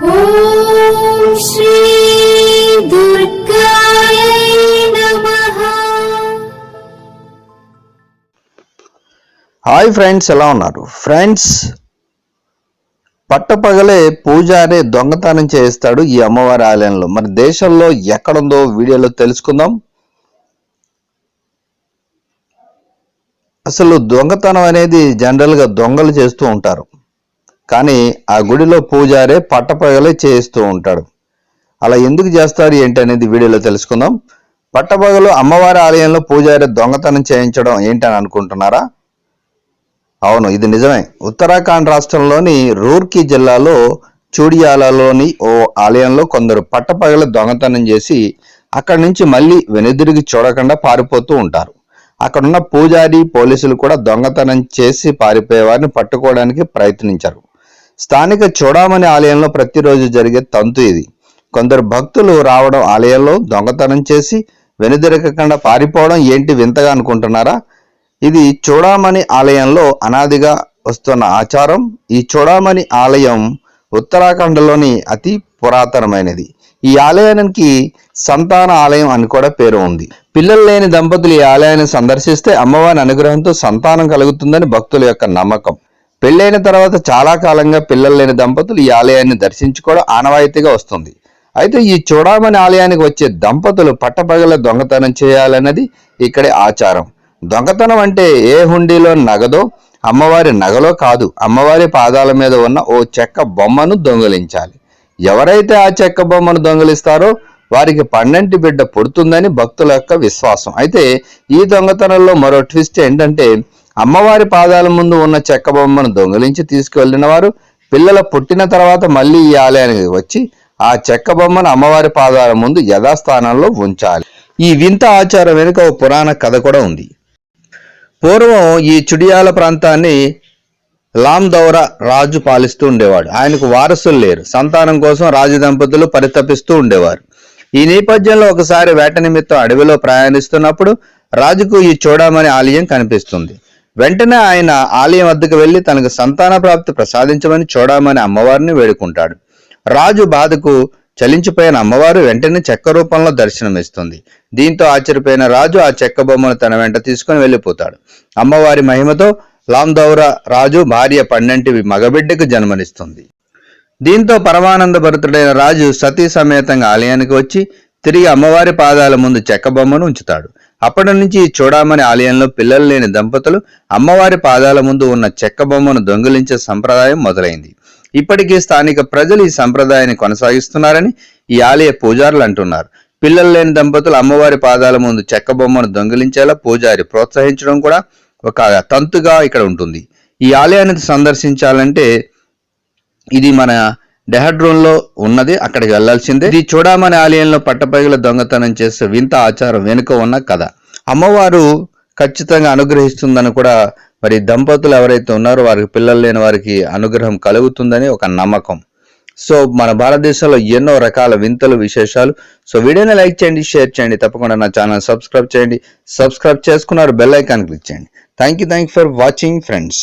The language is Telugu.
హాయ్ ఫ్రెండ్స్ ఎలా ఉన్నారు? ఫ్రెండ్స్ పట్టపగలే పూజారి దొంగతనం చేస్తాడు ఈ అమ్మవారి ఆలయంలో. మరి దేశంలో ఎక్కడుందో వీడియోలో తెలుసుకుందాం. అసలు దొంగతనం అనేది జనరల్గా దొంగలు చేస్తూ ఉంటారు. కానీ ఆ గుడిలో పూజారే పట్టపగలే చేయిస్తూ ఉంటాడు. అలా ఎందుకు చేస్తారు ఏంటి అనేది వీడియోలో తెలుసుకుందాం. పట్టపగలు అమ్మవారి ఆలయంలో పూజారి దొంగతనం చేయించడం ఏంటని అనుకుంటున్నారా? అవును ఇది నిజమే. ఉత్తరాఖండ్ రాష్ట్రంలోని రూర్కీ జిల్లాలో చూడియాలలోని ఓ ఆలయంలో కొందరు పట్టపగల దొంగతనం చేసి అక్కడి నుంచి మళ్ళీ వెనుదిరిగి చూడకుండా పారిపోతూ ఉంటారు. అక్కడున్న పూజారి పోలీసులు కూడా దొంగతనం చేసి పారిపోయేవారిని పట్టుకోవడానికి ప్రయత్నించారు. స్థానిక చూడామణి ఆలయంలో ప్రతిరోజు జరిగే తంతు ఇది. కొందరు భక్తులు రావడం ఆలయంలో దొంగతనం చేసి వెనుదిరగకుండా పారిపోవడం ఏంటి వింతగా అనుకుంటున్నారా? ఇది చూడామణి ఆలయంలో అనాదిగా వస్తున్న ఆచారం. ఈ చూడామణి ఆలయం ఉత్తరాఖండ్లోని అతి పురాతనమైనది. ఈ ఆలయానికి సంతాన ఆలయం అని కూడా పేరు ఉంది. పిల్లలు లేని దంపతులు ఈ ఆలయాన్ని సందర్శిస్తే అమ్మవారి అనుగ్రహంతో సంతానం కలుగుతుందని భక్తుల యొక్క నమ్మకం. పెళ్ళైన తర్వాత చాలా కాలంగా పిల్లలు లేని దంపతులు ఈ ఆలయాన్ని దర్శించుకోవడం ఆనవాయితీగా వస్తుంది. అయితే ఈ చూడామణి ఆలయానికి వచ్చే దంపతులు పట్టపగల దొంగతనం చేయాలన్నది ఇక్కడి ఆచారం. దొంగతనం అంటే ఏ హుండీలో నగదో అమ్మవారి నగలో కాదు అమ్మవారి పాదాల మీద ఉన్న ఓ చెక్క బొమ్మను దొంగిలించాలి. ఎవరైతే ఆ చెక్క బొమ్మను దొంగిలిస్తారో వారికి పన్నెంటి బిడ్డ పుడుతుందని భక్తుల యొక్క విశ్వాసం. అయితే ఈ దొంగతనంలో మరో ట్విస్ట్ ఏంటంటే అమ్మవారి పాదాల ముందు ఉన్న చెక్క బొమ్మను దొంగిలించి తీసుకువెళ్ళిన వారు పిల్లల పుట్టిన తర్వాత మళ్ళీ ఈ ఆలయానికి వచ్చి ఆ చెక్క బొమ్మను అమ్మవారి పాదాల ముందు యథాస్థానంలో ఉంచాలి. ఈ వింత ఆచారం వెనుక ఓ పురాణ కథ కూడా ఉంది. పూర్వం ఈ చుడియాల ప్రాంతాన్ని లాందౌర రాజు పాలిస్తూ ఉండేవాడు. ఆయనకు వారసులు లేరు. సంతానం కోసం రాజు దంపతులు పరితపిస్తూ ఉండేవారు. ఈ నేపథ్యంలో ఒకసారి వేట నిమిత్తం అడవిలో ప్రయాణిస్తున్నప్పుడు రాజుకు ఈ చూడమని ఆలయం కనిపిస్తుంది. వెంటనే ఆయన ఆలయం వద్దకు వెళ్ళి తనకు సంతాన ప్రాప్తి ప్రసాదించమని చూడమని అమ్మవారిని వేడుకుంటాడు. రాజు బాధకు చలించిపోయిన అమ్మవారు వెంటనే చెక్క రూపంలో దర్శనమిస్తుంది. దీంతో ఆశ్చర్యపోయిన రాజు ఆ చెక్క బొమ్మను తన వెంట తీసుకుని వెళ్ళిపోతాడు. అమ్మవారి మహిమతో లాందౌర రాజు భార్య పన్నెంటి మగబిడ్డకు జన్మనిస్తుంది. దీంతో పరమానంద భరితుడైన రాజు సతీ సమేతంగా ఆలయానికి వచ్చి తిరిగి అమ్మవారి పాదాల ముందు చెక్క బొమ్మను ఉంచుతాడు. అప్పటి నుంచి చూడమని ఆలయంలో పిల్లలు లేని దంపతులు అమ్మవారి పాదాల ముందు ఉన్న చెక్క బొమ్మను దొంగిలించే సంప్రదాయం మొదలైంది. ఇప్పటికీ స్థానిక ప్రజలు ఈ సంప్రదాయాన్ని కొనసాగిస్తున్నారని ఈ ఆలయ పూజారులు అంటున్నారు. పిల్లలు లేని దంపతులు అమ్మవారి పాదాల ముందు చెక్క బొమ్మను దొంగిలించేలా పూజారి ప్రోత్సహించడం కూడా ఒక తంతుగా ఇక్కడ ఉంటుంది. ఈ ఆలయాన్ని సందర్శించాలంటే ఇది మన డెహడ్రోన్లో ఉన్నది అక్కడికి వెళ్ళాల్సిందే. ఇది చూడమని ఆలయంలో పట్టపగల దొంగతనం చేసే వింత ఆచారం వెనుక ఉన్న కథ. అమ్మవారు ఖచ్చితంగా అనుగ్రహిస్తుందని కూడా మరి దంపతులు ఎవరైతే ఉన్నారో వారికి పిల్లలు లేని వారికి అనుగ్రహం కలుగుతుందని ఒక నమ్మకం. సో మన భారతదేశంలో ఎన్నో రకాల వింతలు విశేషాలు. సో వీడియోని లైక్ చేయండి షేర్ చేయండి. తప్పకుండా నా ఛానల్ సబ్స్క్రైబ్ చేయండి. సబ్స్క్రైబ్ చేసుకున్నారు బెల్ ఐకాన్ క్లిక్ చేయండి. Thank you thank for watching friends